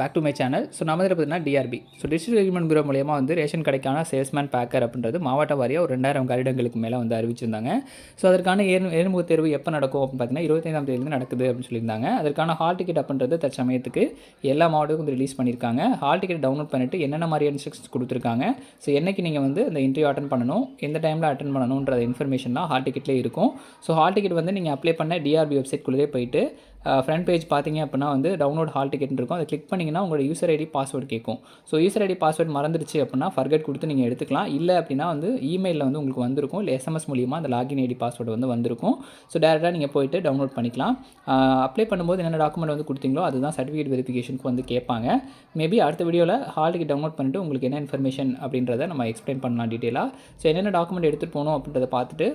Back to my channel so நம்ம இதில் பார்த்தீங்கன்னா D R B so district recruitment bureau மூலியமாக வந்து ரேஷன் கடைக்கான சேல்ஸ்மேன் பேக்கர் அப்படின்றது மாவட்ட வாரியாக ஒரு ரெண்டாயிரம் கரிடங்களுக்கு மேலே வந்து அறிவிச்சிருந்தாங்க. ஸோ அதற்கான ஏர் ஏர்முக தேர்வு எப்போ நடக்கும் அப்படின்னு பார்த்தீங்கன்னா இருபத்தைந்தாம் தேதி நடக்குது அப்படின்னு சொல்லியிருந்தாங்க. அதற்கான ஹால் டிக்கெட் அப்படின்றது தற்சமயத்துக்கு எல்லா மாவட்டத்துக்கும் வந்து ரிலீஸ் பண்ணியிருக்காங்க. ஹால் டிக்கெட் டவுன்லோட் பண்ணிட்டு என்னென்ன மாதிரியான இன்ஸ்ட்ரக்ஷன்ஸ் கொடுத்துருக்காங்க. ஸோ என்னைக்கு நீங்கள் வந்து அந்த இன்டர்வியூ அட்டன் பண்ணணும் எந்த டைமில் அட்டன் பண்ணணுன்ற இன்ஃபர்மேஷன்லாம் ஹால் டிக்கெட்லேயே இருக்கும். ஸோ ஹால் டிக்கெட் வந்து நீங்கள் அப்ளை பண்ண டிஆர்பி வெப்சைட்குள்ளே போயிட்டு ஃப்ரண்ட் பேஜ் பார்த்தீங்க அப்படின்னா வந்து டவுன்லோட் ஹால் டிக்கெட் இருக்கும். அதை கிளிக் பண்ணிங்கன்னா உங்களோட யூசர் ஐடி பாஸ்வேர்டு கேட்கும். ஸோ யூசர் ஐடி பாஸ்வேர்டு மறந்துடுச்சு அப்படின்னா ஃபர்கட் கொடுத்து நீங்கள் எடுத்துக்கலாம். இல்லை அப்படின்னா வந்து இமெயிலில் வந்து உங்களுக்கு வந்திருக்கும். இல்லை எஸ்எம்எஸ் மூலியமாக அந்த லாகின் ஐடி பாஸ்வேர்டு வந்து வந்திருக்கும். ஸோ டேரெக்டாக நீங்கள் போயிட்டு டவுன்லோட் பண்ணிக்கலாம். அப்ளை பண்ணும்போது என்னென்ன டாக்குமெண்ட் வந்து கொடுத்தீங்களோ அதுதான் சர்டிஃபிகேட் வெரிஃபிகேஷனுக்கு வந்து கேட்பாங்க. மேபி அடுத்த வீடியோவில் ஹால் டிக்கெட் டவுன்லோட் பண்ணிட்டு உங்களுக்கு என்ன இன்ஃபர்மேஷன் அப்படின்றத நம்ம எக்ஸ்பிளைன் பண்ணலாம் டீட்டெயிலாக ஸோ என்னென்ன டாக்குமெண்ட் எடுத்துகிட்டு போகணும் அப்படின்றத பார்த்துட்டு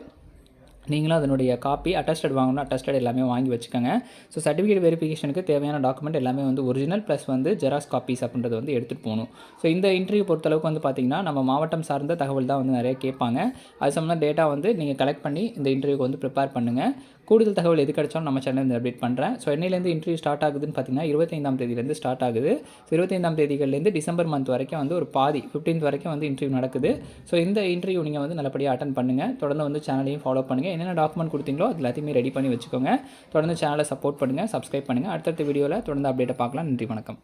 நீங்களும் அதனுடைய காப்பி அட்டஸ்டட் வாங்கணும் அட்டஸ்டட் எல்லாமே வாங்கி வச்சுக்கோங்க. ஸோ சர்டிஃபிகேட் வெரிஃபிகேஷனுக்கு தேவையான டாக்குமெண்ட் எல்லாமே வந்து ஒரிஜினல் ப்ளஸ் வந்து ஜெராக்ஸ் காப்பீஸ் அப்படின்றது வந்து எடுத்துகிட்டு போகணும். ஸோ இந்த இன்டர்வியூ பொறுத்தளவுக்கு வந்து பார்த்திங்கன்னா நம்ம மாவட்டம் சார்ந்த தகவல் தான் வந்து நிறைய கேட்பாங்க. அது சம்மந்தம் டேட்டா வந்து நீங்கள் கலெக்ட் பண்ணி இந்த இன்டர்வியூக்கு வந்து ப்ரிப்பேர் பண்ணுங்கள் கூடுதல் தகவல் எது கிடைச்சாலும் நம்ம சேனல் அப்டேட் பண்ணுறேன் ஸோ என்னையிலேருந்து இன்டர்வியூ ஸ்டார்ட் ஆகுதுன்னு பார்த்தீங்கன்னா இருபத்தைந்தாம் தேதியிலேருந்து ஸ்டார்ட் ஆகுது. ஸோ இருபத்தைந்தாம் தேதிகள்லேருந்து டிசம்பர் மந்த் வரைக்கும் வந்து ஒரு பாதி ஃபிஃப்டீன்த் வரைக்கும் வந்து இன்டர்வியூ நடக்குது. ஸோ இந்த இன்டர்வியூ நீங்கள் வந்து நல்லபடியாக அட்டன் பண்ணுங்கள் தொடர்ந்து வந்து சேனலையும் ஃபாலோ பண்ணுங்கள் என்னென்ன டாக்குமெண்ட் கொடுத்தீங்களோ அது எல்லாத்தையுமே ரெடி பண்ணி வச்சுக்கோங்க. தொடர்ந்து சேனலை சப்போர்ட் பண்ணுங்கள் சப்ஸ்கிரைப் பண்ணுங்கள் அடுத்தடுத்த வீடியோவில் தொடர்ந்து அப்டேட்டை பார்க்கலாம். நன்றி வணக்கம்.